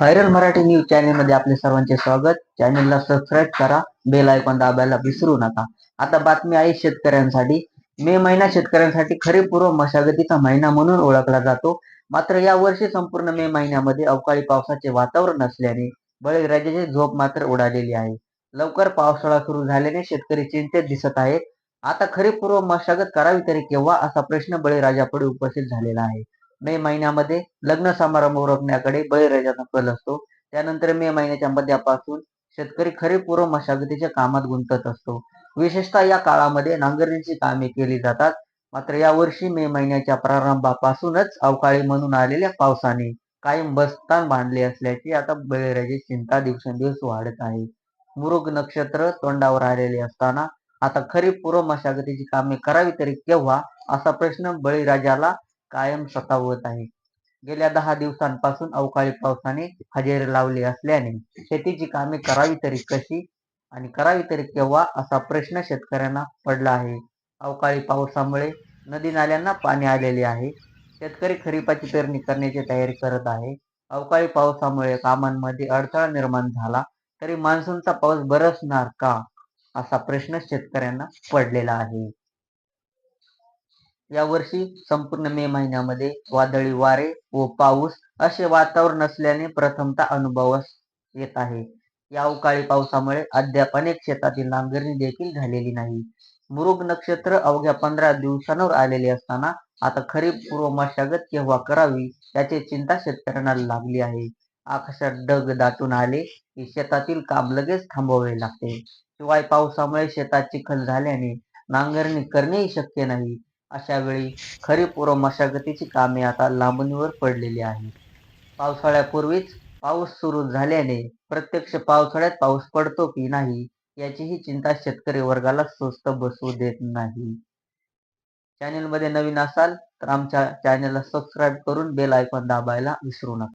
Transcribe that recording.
Viral Marathi news चॅनलमध्ये आपले सर्वांचे स्वागत. चॅनलला सबस्क्राईब करा. बेल आयकॉन दाबायला विसरू नका. आता बातमी आहे शेतकऱ्यांसाठी. मे महिना शेतकऱ्यांसाठी खरीपूर्व मशागतीचा महिना म्हणून ओळखला जातो. मात्र या वर्षी संपूर्ण मे महिन्यामध्ये अवकाळी पावसाचे वातावरण असल्याने बळीराजाची झोप मात्र उडालेली आहे. लवकर पावसाळा सुरू झाल्याने शेतकरी चिंतेत दिसत आहेत. आता खरीपूर्व मशागत करावी तरी केव्हा असा प्रश्न बळीराजापुढे उपस्थित झालेला आहे? मे महिन्यामध्ये लग्न समारंभ रोखण्याकडे बळीराजाचा कल असतो. त्यानंतर मे महिन्याच्या मध्यापासून शेतकरी खरीप पूर्व मशागतीच्या कामात गुंतत असतो. विशेषतः या काळामध्ये नांगरणीची कामे केली जातात. मात्र या वर्षी मे महिन्याच्या प्रारंभापासूनच अवकाळी म्हणून आलेल्या पावसाने कायम बस्तान बांधले असल्याची आता बळीराजाची चिंता दिवसेंदिवस वाढत आहे. मृग नक्षत्र तोंडावर आलेले असताना आता खरीप पूर्व मशागतीची कामे करावी तरी केव्हा? असा प्रश्न बळीराजाला कायम सतावत आहे. गेल्या दहा दिवसांपासून अवकाळी पावसाने हजेरी लावली असल्याने शेतीची कामे करावी तरी कशी आणि करावी तरी केव्हा असा प्रश्न शेतकऱ्यांना पडला आहे. अवकाळी पावसामुळे नदी नाल्यांना पाणी आलेले आहे. शेतकरी खरीपाची पेरणी करण्याची तयारी करत आहे. अवकाळी पावसामुळे कामांमध्ये अडथळा निर्माण झाला तरी मान्सूनचा पाऊस बरसणार का असा प्रश्न शेतकऱ्यांना पडलेला आहे. यावर्षी संपूर्ण मे महिन्यामध्ये वादळी वारे व पाऊस असे वातावरण असल्याने प्रथमतः अनुभवास येत आहे. या अवकाळी पावसामुळे अद्याप अनेक शेतातील नांगरणी देखील झालेली नाही. मृग नक्षत्र अवघ्या पंधरा दिवसांवर आलेले असताना आता खरीप पूर्व मशागत केव्हा करावी याची चिंता शेतकऱ्यांना लागली आहे. आकाशात ढग दाटून आले की शेतातील काम लगेच थांबवावे लागते. शिवाय पावसामुळे शेतात चिखल झाल्याने नांगरणी करणेही शक्य नाही. अशा वेळी खरीप मशागतीची कामे आता लांबणीवर पडलेली आहेत. पावसाळ्यापूर्वीच पाऊस सुरू झाल्याने प्रत्यक्ष पावसाळ्यात पाऊस पडतो की नाही याचीही चिंता शेतकरी वर्गाला स्वस्त बसू देत नाही. चॅनेलमध्ये नवीन असाल तर आमच्या चॅनेलला सबस्क्राईब करून बेल आयकॉन दाबायला विसरू नका.